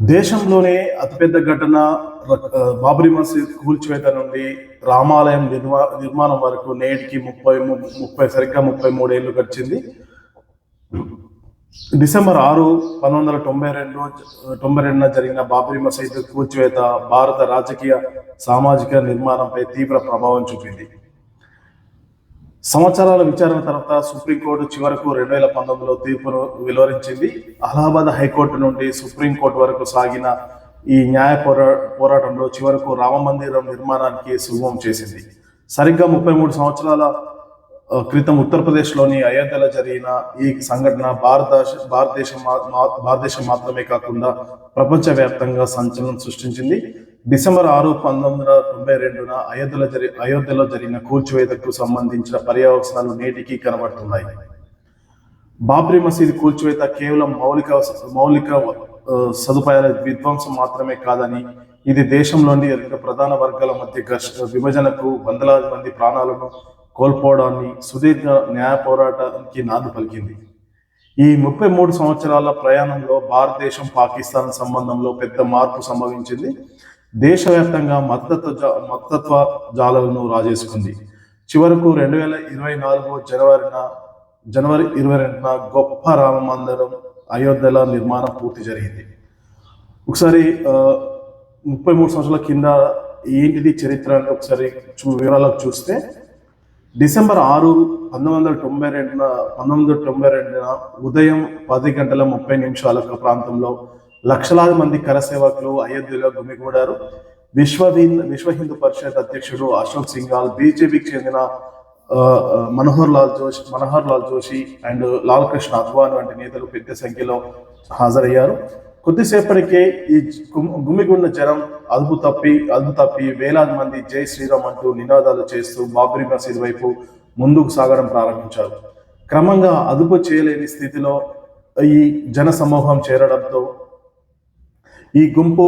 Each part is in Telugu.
దేశంలోనే అతిపెద్ద ఘటన ర- మసీద్ కూల్చివేత నుండి రామాలయం నిర్మా నిర్మాణం వరకు నేటికి ముప్పై ము- ముప్పై సరిగ్గా ముప్పై మూడేళ్ళు గడిచింది. డిసెంబర్ ఆరు పంతొమ్మిది వందల తొంభై రెండు తొంభై రెండున జరిగిన బాబరీ మసీద్ కూల్చివేత భారత రాజకీయ సామాజిక నిర్మాణంపై తీవ్ర ప్రభావం చూపింది. సంవత్సరాల విచారణ తర్వాత సుప్రీంకోర్టు చివరకు రెండు వేల పంతొమ్మిదిలో తీర్పును వెలువరించింది. అలహాబాద్ హైకోర్టు నుండి సుప్రీంకోర్టు వరకు సాగిన ఈ న్యాయ పోరా పోరాటంలో చివరకు రామ మందిరం నిర్మాణానికి సుగమం చేసింది. సరిగ్గా ముప్పై మూడు సంవత్సరాల క్రితం ఉత్తరప్రదేశ్లోని అయోధ్యలో జరిగిన ఈ సంఘటన భారతదేశ భారతదేశం మా- మా- భారతదేశం మాత్రమే కాకుండా ప్రపంచవ్యాప్తంగా సంచలనం సృష్టించింది. డిసెంబర్ ఆరు పంతొమ్మిది వందల తొంభై రెండున అయోధ్యలో జరి అయోధ్యలో జరిగిన కూల్చివేతకు సంబంధించిన పర్యవసనాలు నేటికి కనబడుతున్నాయి. బాబ్రీ మసీద్ కూల్చివేత కేవలం మౌలిక మౌలిక సదుపాయాల విధ్వంసం మాత్రమే కాదని ఇది దేశంలోని రెండు ప్రధాన వర్గాల మధ్య ఘర్ష విభజనకు వందలాది మంది ప్రాణాలను కోల్పోవడాన్ని సుదీర్ఘ న్యాయ పోరాటానికి నాంది పలికింది. ఈ ముప్పై మూడు సంవత్సరాల ప్రయాణంలో భారతదేశం పాకిస్తాన్ సంబంధంలో పెద్ద మార్పు సంభవించింది. దేశవ్యాప్తంగా మతత్వ మతతత్వ మతత్వ రాజేసుకుంది. చివరకు రెండు వేల ఇరవై నాలుగు జనవరిన జనవరి ఇరవై రెండున గొప్ప రామ మందిరం అయోధ్యలో నిర్మాణం పూర్తి జరిగింది. ఒకసారి ముప్పై మూడు సంవత్సరాల కింద ఏంటిది చరిత్ర అంటే ఒకసారి చూ వివరాలకు చూస్తే డిసెంబర్ ఆరు పంతొమ్మిది వందల తొంభై రెండున పంతొమ్మిది వందల తొంభై రెండున ఉదయం పది గంటల ముప్పై నిమిషాలకు ప్రాంతంలో లక్షలాది మంది కరసేవకులు అయోధ్యలో గుమిగూడారు. విశ్వింద్ విశ్వ హిందూ పరిషత్ అధ్యక్షుడు అశోక్ సింఘాల్ బీజేపీకి చెందిన మనోహర్ లాల్ జోషి మనోహర్ లాల్ జోషి అండ్ లాల్ కృష్ణ అద్వాన్ వంటి నేతలు పెద్ద సంఖ్యలో హాజరయ్యారు. కొద్దిసేపటికే ఈ గుమ్- గుమిగున్న జనం అదుపు తప్పి అదుపు తప్పి వేలాది మంది జై శ్రీరామ్ అంటూ నినాదాలు చేస్తూ బాబ్రీ మసీద్ వైపు ముందుకు సాగడం ప్రారంభించారు. క్రమంగా అదుపు చేయలేని స్థితిలో ఈ జన సమూహం చేరడంతో ఈ గుంపు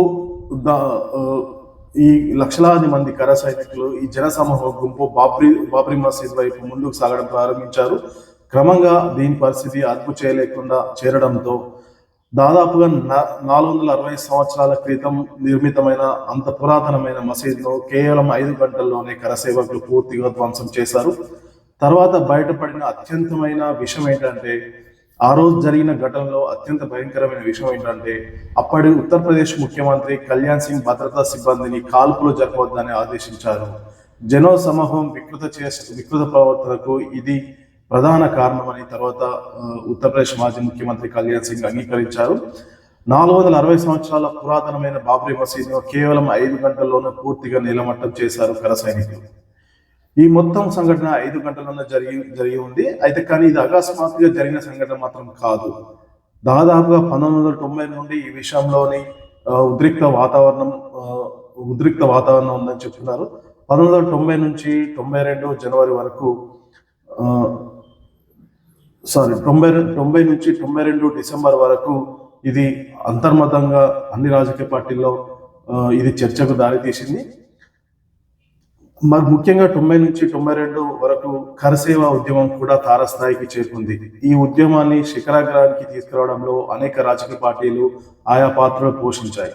ఈ లక్షలాది మంది కర సైనికులు ఈ జనసమూహ గుంపు బాబ్రీ బాబ్రీ మసీద్ వైపు ముందుకు సాగడం ప్రారంభించారు. క్రమంగా దీని పరిస్థితి అదుపు చేయలేకుండా చేరడంతో దాదాపుగా నాలుగు వందల అరవై సంవత్సరాల క్రితం నిర్మితమైన అంత పురాతనమైన మసీద్ను కేవలం ఐదు గంటల్లోనే కరసేవకులు పూర్తిగా ధ్వంసం చేశారు. తర్వాత బయటపడిన అత్యంతమైన విషయం ఏంటంటే ఆ రోజు జరిగిన ఘటనలో అత్యంత భయంకరమైన విషయం ఏంటంటే అప్పటి ఉత్తరప్రదేశ్ ముఖ్యమంత్రి కళ్యాణ్ సింగ్ భద్రతా సిబ్బందిని కాల్పులు జరపవద్దని ఆదేశించారు. జనో సమూహం వికృత చేసే వికృత ప్రవర్తనకు ఇది ప్రధాన కారణమని తర్వాత ఉత్తరప్రదేశ్ మాజీ ముఖ్యమంత్రి కళ్యాణ్ సింగ్ అంగీకరించారు. నాలుగు వందల అరవై సంవత్సరాల పురాతనమైన బాబ్రీ మసీదును కేవలం ఐదు గంటల్లోనే పూర్తిగా నిలమట్టం చేశారు కర సైనికులు. ఈ మొత్తం సంఘటన ఐదు గంటల్లోనే జరిగి జరిగి ఉంది. అయితే కానీ ఇది అకస్మాత్తుగా జరిగిన సంఘటన మాత్రం కాదు. దాదాపుగా పంతొమ్మిది వందల తొంభై నుండి ఈ విషయంలోని ఉద్రిక్త వాతావరణం ఉద్రిక్త వాతావరణం ఉందని చెప్తున్నారు. పంతొమ్మిది వందల తొంభై నుంచి తొంభై రెండు జనవరి వరకు సారీ తొంభై తొంభై నుంచి తొంభై రెండు డిసెంబర్ వరకు ఇది అంతర్మతంగా అన్ని రాజకీయ పార్టీల్లో ఇది చర్చకు దారితీసింది. మరి ముఖ్యంగా తొంభై నుంచి తొంభై రెండు వరకు కరసేవ ఉద్యమం కూడా తారస్థాయికి చేరుకుంది. ఈ ఉద్యమాన్ని శిఖరాగ్రానికి తీసుకురావడంలో అనేక రాజకీయ పార్టీలు ఆయా పాత్రలు పోషించాయి.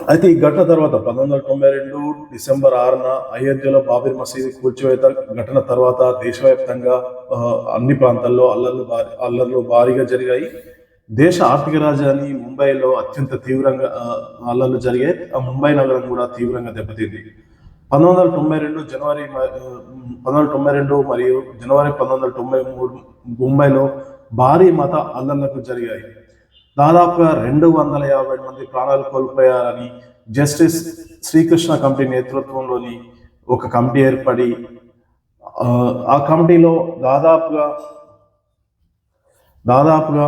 అయితే ఈ ఘటన తర్వాత పంతొమ్మిది వందల తొంభై రెండు డిసెంబర్ ఆరున అయోధ్యలో బాబిర్ మసీదు కూల్చివేత ఘటన తర్వాత దేశవ్యాప్తంగా అన్ని ప్రాంతాల్లో అల్లర్లు భారీ అల్లర్లు భారీగా జరిగాయి. దేశ ఆర్థిక రాజధాని ముంబైలో అత్యంత తీవ్రంగా అల్లలు అల్లర్లు జరిగాయి ఆ ముంబై నగరం కూడా తీవ్రంగా దెబ్బతింది. పంతొమ్మిది వందల తొంభై రెండు జనవరి పంతొమ్మిది వందల తొంభై రెండు మరియు జనవరి పంతొమ్మిది వందల తొంభై మూడు ముంబైలో భారీ మత అల్లర్లకు జరిగాయి. దాదాపుగా రెండు వందల యాభై మంది ప్రాణాలు కోల్పోయారని జస్టిస్ శ్రీకృష్ణ కమిటీ నేతృత్వంలోని ఒక కమిటీ ఏర్పడి ఆ కమిటీలో దాదాపుగా దాదాపుగా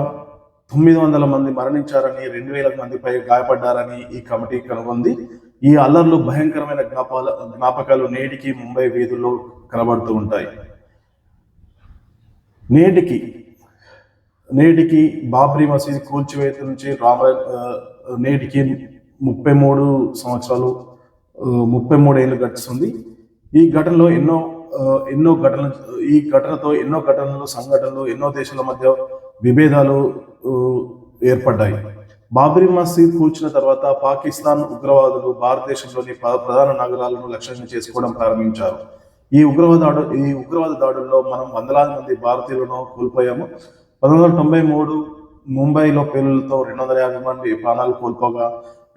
తొమ్మిది వందల మంది మరణించారని రెండు వేల మందిపై గాయపడ్డారని ఈ కమిటీ కనుగొంది. ఈ అల్లర్లు భయంకరమైన జ్ఞాపాల జ్ఞాపకాలు నేటికి ముంబై వీధుల్లో కనబడుతూ ఉంటాయి. నేటికి నేటికి బాబ్రీ మసీద్ కూల్చివేత నుంచి రామ నేటికి ముప్పై మూడు సంవత్సరాలు ముప్పై మూడు ఏళ్ళు గడుస్తుంది. ఈ ఘటనలో ఎన్నో ఎన్నో ఘటనలు ఈ ఘటనతో ఎన్నో ఘటనలు సంఘటనలు ఎన్నో దేశాల మధ్య విభేదాలు ఏర్పడ్డాయి. బాబ్రీ మసీద్ కూల్చిన తర్వాత పాకిస్తాన్ ఉగ్రవాదులు భారతదేశంలోని ప్రధాన నగరాలను లక్ష్యంగా చేసుకోవడం ప్రారంభించారు. ఈ ఉగ్రవాద దాడు ఈ ఉగ్రవాద దాడుల్లో మనం వందలాది మంది భారతీయులను కోల్పోయాము. పంతొమ్మిది వందల తొంభై మూడు ముంబైలో పేలులతో రెండు వందల యాభై మంది ప్రాణాలు కోల్పోగా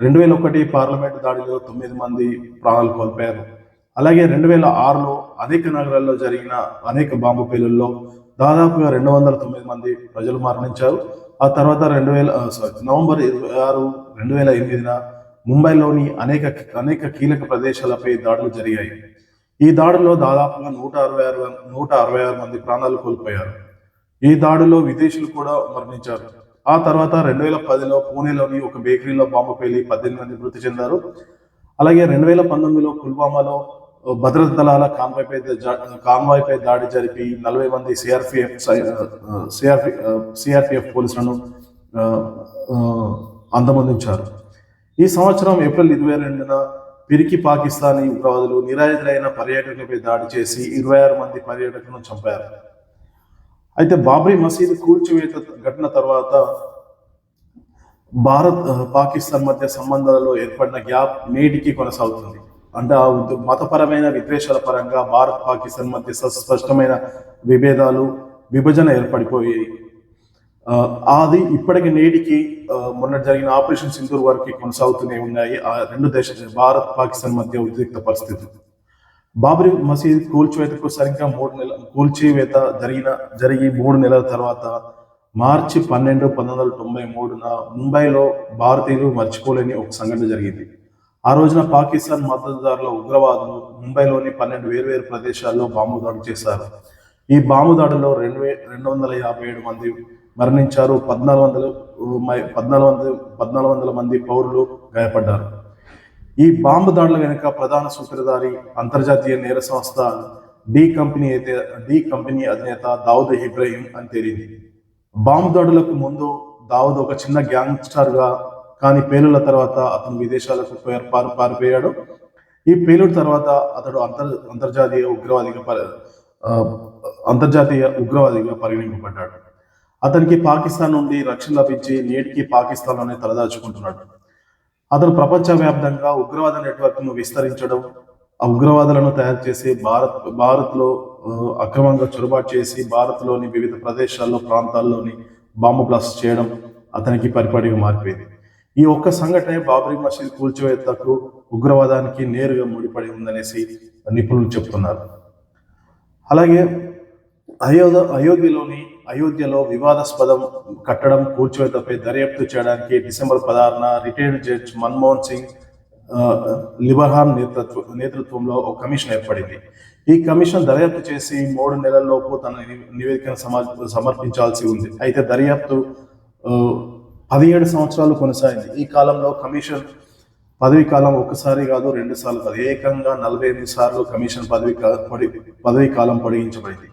రెండు వేల ఒకటి పార్లమెంట్ దాడిలో తొమ్మిది మంది ప్రాణాలు కోల్పోయారు. అలాగే రెండు వేల ఆరులో అనేక నగరాల్లో జరిగిన అనేక బాంబు పేలుల్లో దాదాపుగా రెండు వందల తొమ్మిది మంది ప్రజలు మరణించారు. ఆ తర్వాత రెండు వేల సారీ నవంబర్ ఇరవై ఆరు రెండు వేల ఎనిమిదిన ముంబైలోని అనేక అనేక కీలక ప్రదేశాలపై దాడులు జరిగాయి. ఈ దాడుల్లో దాదాపుగా నూట అరవై ఆరు నూట అరవై ఆరు మంది ప్రాణాలు కోల్పోయారు. ఈ దాడిలో విదేశీయులు కూడా మరణించారు. ఆ తర్వాత రెండు వేల పదిలో పూణేలోని ఒక బేకరీలో బాంబు పేలి పద్దెనిమిది మంది మృతి చెందారు. అలాగే రెండు వేల పంతొమ్మిదిలో పుల్వామాలో భద్రత దళాల కాన్వాయ్పై కాన్వాయ్పై దాడి జరిపి నలభై మంది సిఆర్పిఎఫ్ సిఆర్పి సిఆర్పిఎఫ్ పోలీసులను అందమందించారు ఈ సంవత్సరం ఏప్రిల్ ఇరవై రెండున పిరికి పాకిస్తానీ ఉగ్రవాదులు నిరాయుధులైన పర్యాటకులపై దాడి చేసి ఇరవై ఆరు మంది పర్యాటకులను చంపారు. అయితే బాబ్రీ మసీదు కూల్చివేత ఘటన తర్వాత భారత్ పాకిస్తాన్ మధ్య సంబంధాలలో ఏర్పడిన గ్యాప్ నేటికి కొనసాగుతుంది. అంటే ఆ మతపరమైన విద్వేషాల పరంగా భారత్ పాకిస్తాన్ మధ్య స్పష్టమైన విభేదాలు విభజన ఏర్పడిపోయాయి. అది ఇప్పటికి నేటికి మొన్న జరిగిన ఆపరేషన్ సింధూర్ వరకు కొనసాగుతూనే ఉన్నాయి. ఆ రెండు దేశాల భారత్ పాకిస్తాన్ మధ్య ఉద్రిక్త పరిస్థితి. బాబ్రీ మసీద్ కూల్చివేతకు సరిగ్గా మూడు నెలల కూల్చివేత జరిగిన జరిగి మూడు నెలల తర్వాత మార్చి పన్నెండు పంతొమ్మిది వందల తొంభై మూడున ముంబైలో భారతీయులు మర్చిపోలేని ఒక సంఘటన జరిగింది. ఆ రోజున పాకిస్తాన్ మద్దతుదారుల ఉగ్రవాదులు ముంబైలోని పన్నెండు వేర్వేరు ప్రదేశాల్లో బాంబు దాడి చేశారు. ఈ బాంబు దాడిలో రెండు వే రెండు వందల యాభై ఏడు మంది మరణించారు. పద్నాలుగు వందలు పద్నాలుగు వందల పద్నాలుగు వందల మంది పౌరులు గాయపడ్డారు. ఈ బాంబు దాడుల వెనుక ప్రధాన సూత్రధారి అంతర్జాతీయ నేర సంస్థ డి కంపెనీ అయితే డి కంపెనీ అధినేత దావుద్ ఇబ్రహీం అని తేలింది. బాంబు దాడులకు ముందు దావుద్ ఒక చిన్న గ్యాంగ్స్టర్గా కానీ పేలుళ్ళ తర్వాత అతను విదేశాలకు పారు పారిపోయాడు. ఈ పేలుడు తర్వాత అతడు అంతర్ అంతర్జాతీయ ఉగ్రవాదిగా పరి- అంతర్జాతీయ ఉగ్రవాదిగా పరిగణింపబడ్డాడు. అతనికి పాకిస్తాన్ నుండి రక్షణ లభించి నేటికి పాకిస్తాన్లోనే తలదాచుకుంటున్నాడు. అతను ప్రపంచవ్యాప్తంగా ఉగ్రవాద నెట్వర్క్ను విస్తరించడం ఆ ఉగ్రవాదులను తయారు చేసి భారత్ భారత్లో అక్రమంగా చొరబాటు చేసి భారత్లోని వివిధ ప్రదేశాల్లో ప్రాంతాల్లోని బాంబు బ్లాస్ట్ చేయడం అతనికి పరిపాటిగా మారిపోయింది. ఈ ఒక్క సంఘటనే బాబ్రీ మసీద్ కూల్చివేతకు ఉగ్రవాదానికి నేరుగా ముడిపడి ఉందనేసి నిపుణులు చెప్తున్నారు. అలాగే అయోధ్య అయోధ్యలోని అయోధ్యలో వివాదాస్పదం కట్టడం కూల్చివేతపై దర్యాప్తు చేయడానికి డిసెంబర్ పదహారున రిటైర్డ్ జడ్జ్ మన్మోహన్ సింగ్ లిబర్హాన్ నేతృత్వ నేతృత్వంలో ఒక కమిషన్ ఏర్పడింది. ఈ కమిషన్ దర్యాప్తు చేసి మూడు నెలల్లోపు తన నివేదికను సమర్- సమర్పించాల్సి ఉంది. అయితే దర్యాప్తు పదిహేడు సంవత్సరాలు కొనసాగింది. ఈ కాలంలో కమిషన్ పదవి కాలం ఒకసారి కాదు రెండు సార్లు కాదు ఏకంగా నలభై ఎనిమిది సార్లు కమిషన్ పదవి కా- పొడి పదవి కాలం పొడిగించబడింది.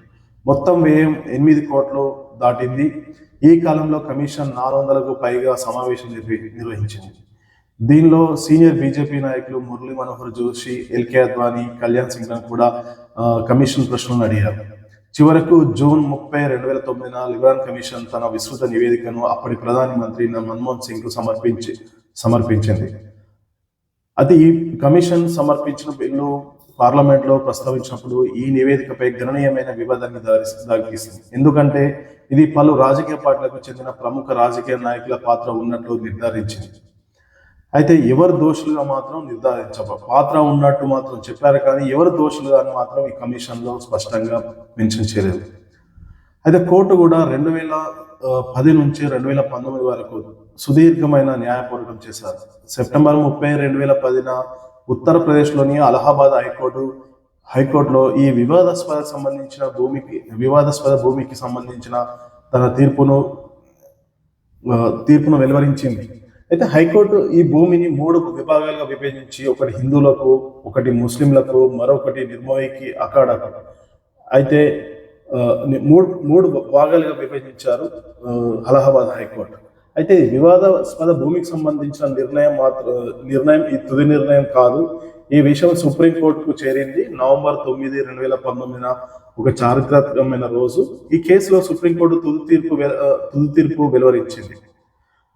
మొత్తం వ్యయం ఎనిమిది కోట్లు దాటింది. ఈ కాలంలో కమిషన్ నాలుగు వందలకు పైగా సమావేశం నిర్వి- నిర్వహించింది. దీనిలో సీనియర్ బీజేపీ నాయకులు మురళీ మనోహర్ జోషి ఎల్కే అద్వానీ కళ్యాణ్ సింగ్ కూడా కమిషన్ ప్రశ్నలు అడిగారు. చివరకు జూన్ ముప్పై రెండు వేల తొమ్మిదిన లిబరాన్ కమిషన్ తన విస్తృత నివేదికను అప్పటి ప్రధాని మంత్రి మన్మోహన్ సింగ్కు సమర్పించి సమర్పించింది. అది కమిషన్ సమర్పించిన బిల్లు పార్లమెంట్లో ప్రస్తావించినప్పుడు ఈ నివేదికపై గణనీయమైన వివాదాన్ని దారి దారితీస్తుంది ఎందుకంటే ఇది పలు రాజకీయ పార్టీలకు చెందిన ప్రముఖ రాజకీయ నాయకుల పాత్ర ఉన్నట్లు నిర్ధారించింది. అయితే ఎవరు దోషులుగా మాత్రం నిర్ధారించబ పాత్ర ఉన్నట్టు మాత్రం చెప్పారు కానీ ఎవరు దోషులుగా అని మాత్రం ఈ కమిషన్లో స్పష్టంగా మెన్షన్ చేయలేదు. అయితే కోర్టు కూడా రెండు వేల పది నుంచి రెండు వేల పంతొమ్మిది వరకు సుదీర్ఘమైన న్యాయ పోరాటం చేశారు. సెప్టెంబర్ ముప్పై రెండు వేల పదిన ఉత్తరప్రదేశ్లోని అలహాబాద్ హైకోర్టు హైకోర్టులో ఈ వివాదాస్పద సంబంధించిన భూమికి వివాదాస్పద భూమికి సంబంధించిన తన తీర్పును తీర్పును వెలువరించింది. అయితే హైకోర్టు ఈ భూమిని మూడు విభాగాలుగా విభజించి ఒకటి హిందువులకు ఒకటి ముస్లింలకు మరొకటి నిర్మోహికి అఖాడాకు. అయితే మూడు మూడు భాగాలుగా విభజించారు అలహాబాద్ హైకోర్టు. అయితే వివాదాస్పద భూమికి సంబంధించిన నిర్ణయం మాత్రం నిర్ణయం ఈ తుది నిర్ణయం కాదు. ఈ విషయం సుప్రీంకోర్టుకు చేరింది నవంబర్ తొమ్మిది రెండు వేల పంతొమ్మిదిన ఒక చారిత్రాత్మకమైన రోజు. ఈ కేసులో సుప్రీంకోర్టు తుది తీర్పు తుది తీర్పు వెలువరించింది.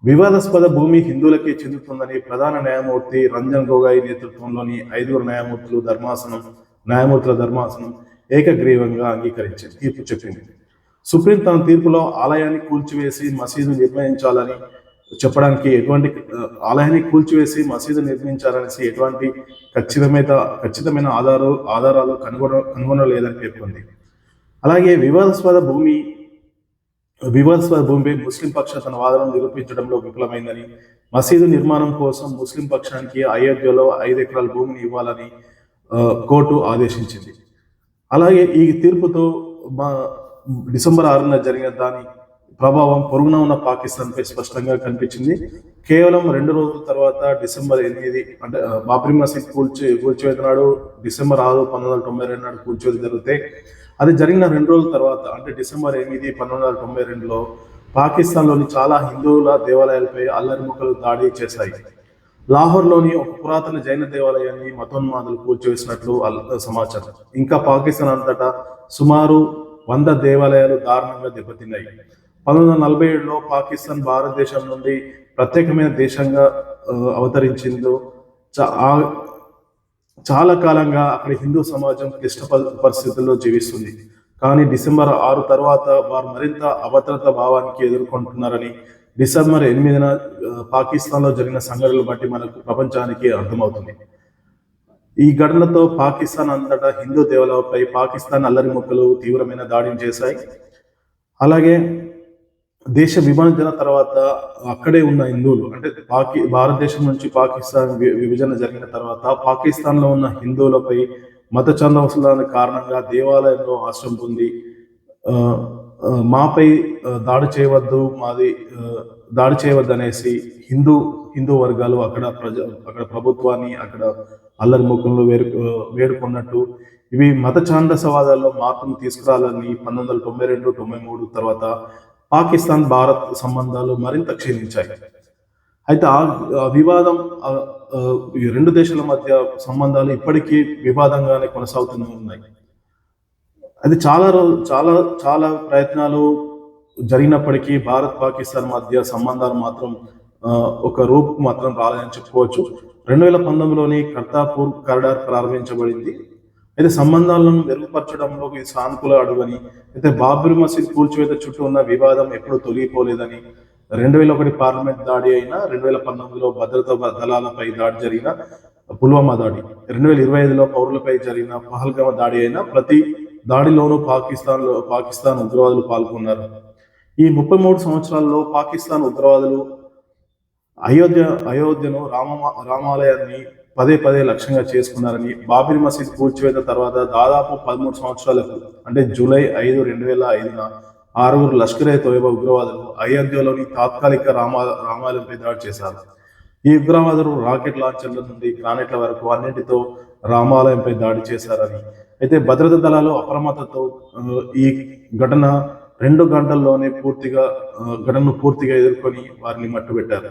వివాదాస్పద భూమి హిందువులకే చెందుతుందని ప్రధాన న్యాయమూర్తి రంజన్ గొగాయ్ నేతృత్వంలోని ఐదుగురు న్యాయమూర్తులు ధర్మాసనం న్యాయమూర్తుల ధర్మాసనం ఏకగ్రీవంగా అంగీకరించింది. తీర్పు చెప్పింది. సుప్రీం తన తీర్పులో ఆలయాన్ని కూల్చివేసి మసీదు నిర్ణయించాలని చెప్పడానికి ఎటువంటి ఆలయాన్ని కూల్చివేసి మసీదు నిర్మించాలనేసి ఎటువంటి ఖచ్చితమైన ఖచ్చితమైన ఆధారాలు ఆధారాలు కనుగొన కనుగొనలేదని పేర్కొంది. అలాగే వివాదాస్పద భూమి వివాదాస్పద భూమిపై ముస్లిం పక్ష తన వాదనను నిరూపించడంలో విఫలమైందని మసీదు నిర్మాణం కోసం ముస్లిం పక్షానికి అయోధ్యలో ఐదు ఎకరాల భూమిని ఇవ్వాలని కోర్టు ఆదేశించింది. అలాగే ఈ తీర్పుతో మా డిసెంబర్ ఆరున జరిగిన దాని ప్రభావం పొరుగున ఉన్న పాకిస్తాన్పై స్పష్టంగా కనిపించింది. కేవలం రెండు రోజుల తర్వాత డిసెంబర్ ఎనిమిది అంటే బాబ్రీ మసీద్ కూల్చి కూల్చివేత నాడు డిసెంబర్ ఆరు పంతొమ్మిది వందల తొంభై రెండు నాడు కూల్చివేత జరిగితే అది జరిగిన రెండు రోజుల తర్వాత అంటే డిసెంబర్ ఎనిమిది పంతొమ్మిది వందల తొంభై రెండులో పాకిస్తాన్లోని చాలా హిందువుల దేవాలయాలపై అల్లరి ముక్కలు దాడి చేశాయి. లాహోర్లోని ఒక పురాతన జైన దేవాలయాన్ని మతోన్మాదులు కూల్చివేసినట్లు సమాచారం. ఇంకా పాకిస్తాన్ అంతటా సుమారు వంద దేవాలయాలు దారుణంగా దెబ్బతిన్నాయి. పంతొమ్మిది వందల నలభై ఏడులో పాకిస్తాన్ భారతదేశం నుండి ప్రత్యేకమైన దేశంగా అవతరించిందో ఆ- చాలా కాలంగా అక్కడ హిందూ సమాజం క్లిష్ట పరిస్థితుల్లో జీవిస్తుంది. కానీ డిసెంబర్ ఆరు తర్వాత వారు మరింత అభద్రత భావానికి ఎదుర్కొంటున్నారని డిసెంబర్ ఎనిమిదిన పాకిస్తాన్లో జరిగిన సంఘటనలు బట్టి మనకు ప్రపంచానికి అర్థమవుతుంది. ఈ ఘటనతో పాకిస్తాన్ అంతటా హిందూ దేవాలయాలపై పాకిస్తాన్ అల్లరి ముక్కలు తీవ్రమైన దాడిని చేశాయి. అలాగే దేశ విభజన తర్వాత అక్కడే ఉన్న హిందువులు అంటే పాకి భారతదేశం నుంచి పాకిస్తాన్ విభజన జరిగిన తర్వాత పాకిస్తాన్లో ఉన్న హిందువులపై మత చందవసలాల కారణంగా దేవాలయంలో ఆశ్రమం పొంది మాపై దాడి చేయవద్దు మాది దాడి చేయవద్దు అనేసి హిందూ హిందూ వర్గాలు అక్కడ ప్రజ అక్కడ ప్రభుత్వాన్ని అక్కడ అల్లరి ముఖంలో వేరు వేడుకున్నట్టు ఇవి మత ఛాందసవాదాల్లో మార్పును తీసుకురావాలని పంతొమ్మిది వందల తొంభై రెండు తొంభై మూడు తర్వాత పాకిస్తాన్ భారత్ సంబంధాలు మరింత క్షీణించాయి. అయితే ఆ వివాదం ఈ రెండు దేశాల మధ్య సంబంధాలు ఇప్పటికీ వివాదంగానే కొనసాగుతూనే ఉన్నాయి. అది చాలా చాలా చాలా ప్రయత్నాలు జరిగినప్పటికీ భారత్ పాకిస్తాన్ మధ్య సంబంధాలు మాత్రం ఒక రూపు మాత్రం రాలేదని చెప్పుకోవచ్చు. రెండు వేల పంతొమ్మిదిలోని కర్తాపూర్ కరడార్ ప్రారంభించబడింది. అయితే సంబంధాలను మెరుగుపరచడంలో ఇది సానుకూల అడుగని అయితే బాబ్రీ మసీద్ కూల్చివేత చుట్టూ ఉన్న వివాదం ఎప్పుడూ తొలగిపోలేదని రెండు వేల ఒకటి పార్లమెంట్ దాడి అయినా రెండు వేల పంతొమ్మిదిలో భద్రతా దళాలపై దాడి జరిగిన పుల్వామా దాడి రెండు వేల ఇరవై ఐదులో పౌరులపై జరిగిన పహల్గామ దాడి అయినా ప్రతి దాడిలోనూ పాకిస్తాన్లో పాకిస్తాన్ ఉగ్రవాదులు పాల్గొన్నారు. ఈ ముప్పై మూడు సంవత్సరాల్లో పాకిస్తాన్ ఉగ్రవాదులు అయోధ్య అయోధ్యను రామ రామాలయాన్ని పదే పదే లక్ష్యంగా చేసుకున్నారని బాబరీ మసీద్ కూల్చివేత తర్వాత దాదాపు పదమూడు సంవత్సరాలకు అంటే జూలై ఐదు రెండు వేల ఐదున ఆరుగురు లష్కరే తోయబా ఉగ్రవాదులు అయోధ్యలోని తాత్కాలిక రామా రామాలయంపై దాడి చేశారు. ఈ ఉగ్రవాదులు రాకెట్ లాంచర్ల నుండి గ్రానైట్ల వరకు అన్నింటితో రామాలయంపై దాడి చేశారని. అయితే భద్రతా దళాలు అప్రమత్తతో ఈ ఘటన రెండు గంటల్లోనే పూర్తిగా ఘటనను పూర్తిగా ఎదుర్కొని వారిని మట్టుబెట్టారు.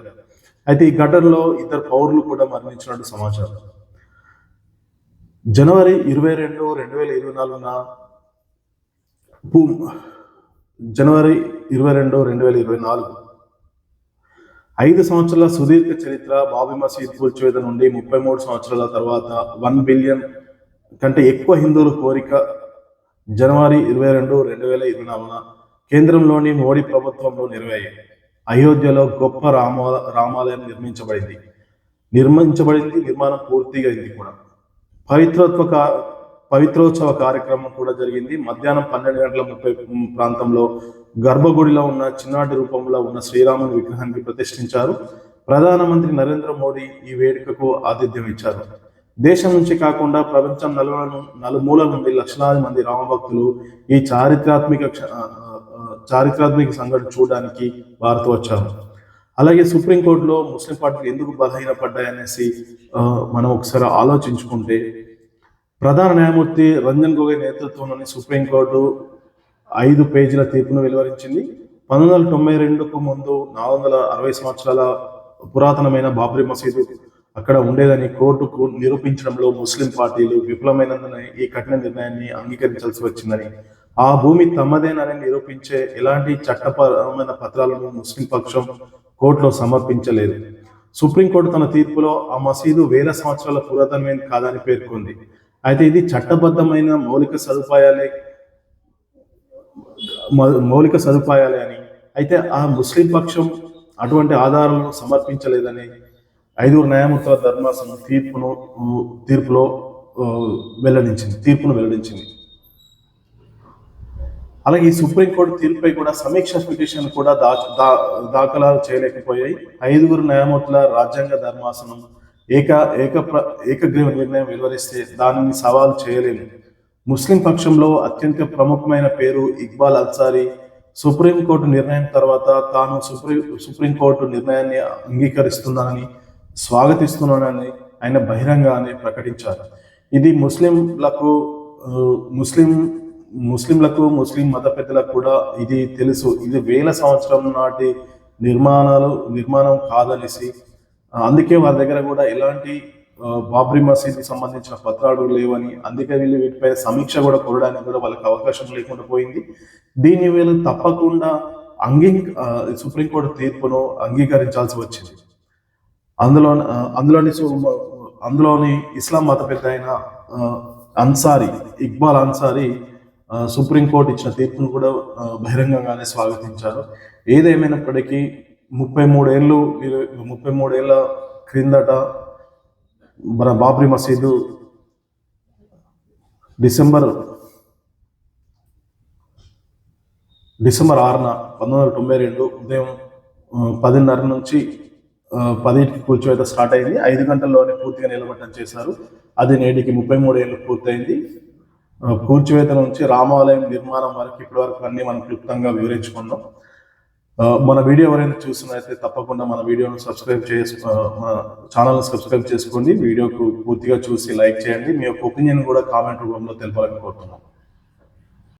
అయితే ఈ ఘటనలో ఇద్దరు పౌరులు కూడా మరణించినట్టు సమాచారం. జనవరి ఇరవై రెండు రెండు వేల ఇరవై నాలుగున భూ- జనవరి ఇరవై రెండు రెండు వేల ఇరవై నాలుగు. ఐదు సంవత్సరాల సుదీర్ఘ చరిత్ర బాబీ మసీద్ కూల్చివేత నుండి ముప్పై మూడు సంవత్సరాల తర్వాత వన్ బిలియన్ కంటే ఎక్కువ హిందువుల కోరిక జనవరి ఇరవై రెండు రెండు వేల ఇరవై నాలుగున కేంద్రంలోని మోడీ ప్రభుత్వంలో నెరవేరాయి. అయోధ్యలో గొప్ప రామ రామాలయం నిర్మించబడింది. నిర్మించబడింది నిర్మాణం పూర్తిగా ఇది కూడా. పవిత్రోత్వ పవిత్రోత్సవ కార్యక్రమం కూడా జరిగింది. మధ్యాహ్నం పన్నెండు గంటల ముప్పై ప్రాంతంలో గర్భగుడిలో ఉన్న చిన్నాటి రూపంలో ఉన్న శ్రీరాముని విగ్రహానికి ప్రతిష్ఠించారు. ప్రధానమంత్రి నరేంద్ర మోడీ ఈ వేడుకకు ఆతిథ్యం ఇచ్చారు. దేశం నుంచి కాకుండా ప్రపంచం నలుమూల నుండి లక్షలాది మంది రామభక్తులు ఈ చారిత్రాత్మక క్ష- చారిత్రాత్మక సంఘటన చూడడానికి భారత్ వచ్చారు అలాగే సుప్రీంకోర్టులో ముస్లిం పార్టీలు ఎందుకు బలహీనపడ్డాయనేసి మనం ఒకసారి ఆలోచించుకుంటే ప్రధాన న్యాయమూర్తి రంజన్ గొగోయ్ నేతృత్వంలోని సుప్రీంకోర్టు ఐదు పేజీల తీర్పును వెలువరించింది. పంతొమ్మిది వందల తొంభై రెండుకు ముందు నాలుగు వందల అరవై సంవత్సరాల పురాతనమైన బాబ్రీ మసీదు అక్కడ ఉండేదని కోర్టుకు నిరూపించడంలో ముస్లిం పార్టీలు విఫలమైనందున ఈ కఠిన నిర్ణయాన్ని అంగీకరించాల్సి వచ్చిందని ఆ భూమి తమదేనని నిరూపించే ఎలాంటి చట్టపరమైన పత్రాలను ముస్లిం పక్షం కోర్టులో సమర్పించలేదు. సుప్రీంకోర్టు తన తీర్పులో ఆ మసీదు వేల సంవత్సరాల పురాతనమైన కాదని పేర్కొంది. అయితే ఇది చట్టబద్ధమైన మౌలిక సదుపాయాలే మౌలిక సదుపాయాలే అని. అయితే ఆ ముస్లిం పక్షం అటువంటి ఆధారాలను సమర్పించలేదని ఐదుగురు న్యాయమూర్తుల ధర్మాసనం తీర్పును తీర్పులో వెల్లడించింది తీర్పును వెల్లడించింది. అలాగే ఈ సుప్రీంకోర్టు తీర్పుపై కూడా సమీక్ష పిటిషన్ కూడా దా దా- దాఖలాలు చేయలేకపోయాయి. ఐదుగురు న్యాయమూర్తుల రాజ్యాంగ ధర్మాసనం ఏక ఏక ఏకగ్రీవ నిర్ణయం వెలువరిస్తే దానిని సవాలు చేయలేము. ముస్లిం పక్షంలో అత్యంత ప్రముఖమైన పేరు ఇక్బాల్ అన్సారీ. సుప్రీంకోర్టు నిర్ణయం తర్వాత తాను సుప్రీం సుప్రీంకోర్టు నిర్ణయాన్ని అంగీకరిస్తున్నానని స్వాగతిస్తున్నానని ఆయన బహిరంగానే ప్రకటించారు. ఇది ముస్లింలకు ముస్లిం ముస్లింలకు ముస్లిం మత పెద్దలకు కూడా ఇది తెలుసు. ఇది వేల సంవత్సరం నాటి నిర్మాణాలు నిర్మాణం కాదనేసి అందుకే వారి దగ్గర కూడా ఎలాంటి బాబ్రీ మసీద్కి సంబంధించిన పత్రాలు లేవని అందుకే వీళ్ళు వీటిపై సమీక్ష కూడా కోరడానికి కూడా వాళ్ళకి అవకాశం లేకుండా పోయింది. దీన్ని వీళ్ళు తప్పకుండా అంగీ సుప్రీంకోర్టు తీర్పును అంగీకరించాల్సి వచ్చింది. అందులో అందులోని అందులోని ఇస్లాం మత పెద్ద అయిన అన్సారీ ఇక్బాల్ అన్సారీ సుప్రీంకోర్టు ఇచ్చిన తీర్పును కూడా బహిరంగంగానే స్వాగతించారు. ఏదేమైనప్పటికీ ముప్పై మూడేళ్ళు ముప్పై మూడేళ్ళ క్రిందట మన బాబ్రీ మసీదు డిసెంబర్ డిసెంబర్ ఆరున పంతొమ్మిది వందల తొంభై రెండు ఉదయం పదిన్నర నుంచి ఆ, పదింటికి కూర్చోవేత స్టార్ట్ అయింది. ఐదు గంటల్లోనే పూర్తిగా నిలబట్టం చేశారు. అది నేటికి ముప్పై మూడు ఏళ్ళు పూర్తయింది. కూర్చివేత నుంచి రామాలయం నిర్మాణం వరకు ఇప్పటి వరకు అన్ని మనం క్లుప్తంగా వివరించుకున్నాం. మన వీడియో ఎవరైనా చూస్తున్నట్లయితే తప్పకుండా మన వీడియోను సబ్స్క్రైబ్ చేసు మన ఛానల్ని సబ్స్క్రైబ్ చేసుకోండి. వీడియోకు పూర్తిగా చూసి లైక్ చేయండి. మీ యొక్క ఒపీనియన్ కూడా కామెంట్ రూపంలో తెలపాలని కోరుతున్నాం.